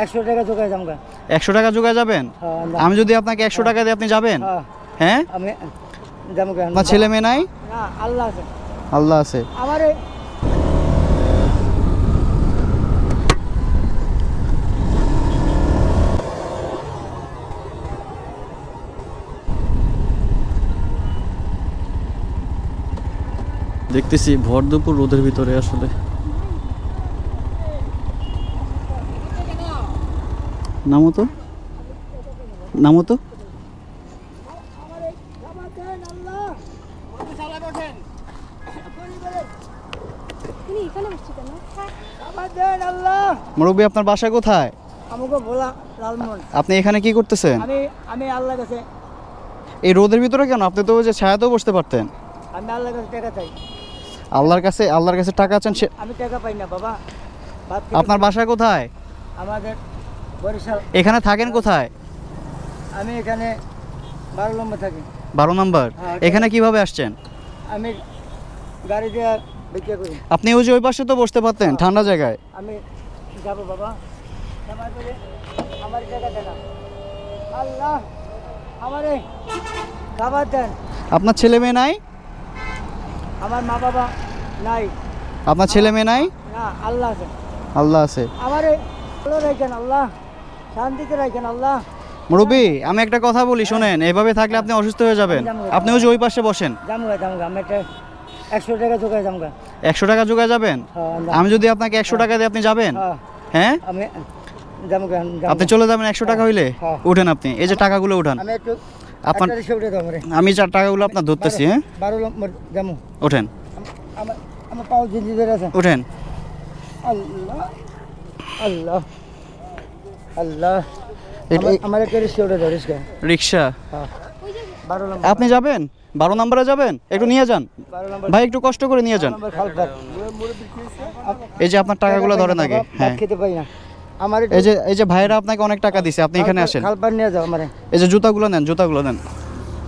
একশো টাকা একশো যোগায় যাবেন? হ্যাঁ আমি যদি আপনাকে একশো টাকা দিয়ে আপনি যাবেন? হ্যাঁ, হ্যাঁ? আমি আপনার ছেলে মেয়ে নাই? আল্লাহ আছে। আল্লাহ আছে। আমার দেখতেছি ভর দুপুর রোদের ভিতরে আসলে। নামো তো নামো তো মুরব্বী আপনার বাসা কোথায়? আপনি এখানে কি করতেছেন? আমি আল্লাহ কাছে এই রোদের ভিতরে কেন? আপনি তো ওই যে ছায়াতেও বসতে পারতেন। আমি আল্লাহর কাছে টাকা চাই। আল্লাহর কাছে আল্লাহর কাছে টাকা আছেন আমি টাকা পাই না বাবা। আপনার বাসা কোথায়? আমাদের বরিশাল। এখানে থাকেন কোথায়? আমি এখানে বারো নম্বর থাকি। বারো নম্বর। হ্যাঁ, এখানে। কীভাবে আসছেন? আমি গাড়ি দিয়ে বিক্রি করি। আপনি ওই যে ওই পাশে তো বসতে পারতেন ঠান্ডা জায়গায়। আমি যাব বাবা। আমার টাকা টাকা আল্লাহ আমারে খাবার দেন। আপনার ছেলে মেয়ে নাই? আমার মা বাবা নাই। আপনার ছেলে মেয়ে নাই? না আল্লাহ আছে। আল্লাহ আছে। আমারে ভালো রাখেন আল্লাহ। শান্তিতে রাখেন আল্লাহ। মুরব্বী আমি একটা কথা বলি শোনেন এভাবে থাকলে আপনি অসুস্থ হয়ে যাবেন। আপনি ওই যে ওই পাশে বসেন। জামগা জামগা আমি একটা একশো টাকা চোখায় জামগা। একশো টাকা যোগায় যাবেন? হ্যাঁ আমি যদি আপনাকে একশো টাকা দিয়ে আপনি যাবেন? হ্যাঁ। হ্যাঁ? আমি আপনি চলে যাবেন একশো টাকা হইলে? হ্যাঁ। উঠেন আপনি এই যে টাকাগুলো উঠান। আমি আপনার চার টাকাগুলো আপনার ধরতেছি হ্যাঁ? বারো নম্বর জামু। ওঠেন আমার পাও আছে। আল্লাহ। আল্লাহ। আল্লাহ আমার- আমার একটা রিক্সা উঠে রিক্সা। রিক্সা? হ্যাঁ। আপনি যাবেন? বারো নম্বরে যাবেন? একটু নিয়ে যান। ভাই একটু কষ্ট করে নিয়ে যান। এই যে আপনার টাকাগুলো ধরেন আগে। হ্যাঁ। খেতে পাই না। আমার এই যে এই যে ভাইরা আপনাকে অনেক টাকা দিছে আপনি এখানে আসেন। খালপার নিয়ে যাও আমারে। এই যে জুতাগুলো নেন জুতাগুলো নেন।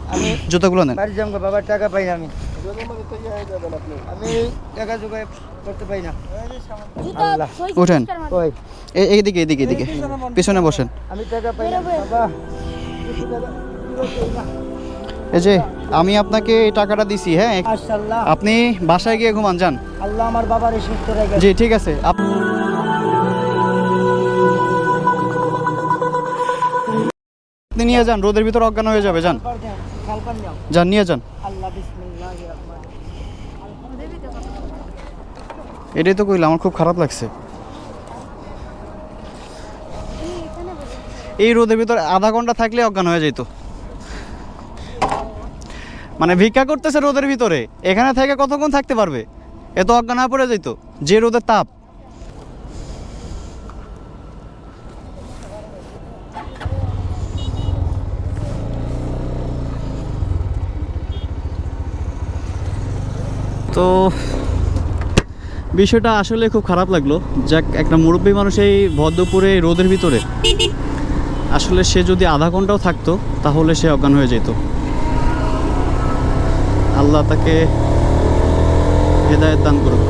আমি জুতাগুলো নেন। বাড়ি যাব বাবার টাকা পাই না আমি। আমি টাকা জোগাড় করতে না। এইদিকে এইদিকে এইদিকে। পিছনে বসেন। আমি টাকা পাই না। বাবা। এই যে আমি আপনাকে এই টাকাটা দিছি হ্যাঁ? আপনি বাসায় গিয়ে ঘুমান যান। আল্লাহ আমার বাবার জি ঠিক আছে। আপ- আপনি নিয়ে যান, রোদের ভিতর অজ্ঞান হয়ে যাবে, যান। যান, নিয়ে যান। এটাই তো কইলাম, আমার খুব খারাপ লাগছে। এই রোদের ভিতর আধা ঘণ্টা থাকলে অজ্ঞান হয়ে যেত মানে ভিক্ষা করতেছে রোদের ভিতরে, এখানে থেকে কতক্ষণ থাকতে পারবে? এত অজ্ঞান হয়ে পড়ে যেত যে রোদের তাপ। তো বিষয়টা আসলে খুব খারাপ লাগল। যাক, একটা মুরব্বী মানুষ এই ভদ্রপুরে রোদের ভিতরে, আসলে সে যদি আধা ঘন্টাও থাকতো, তাহলে সে অজ্ঞান হয়ে যেত। আল্লাহ তাকে হেদায়ত দান করুক।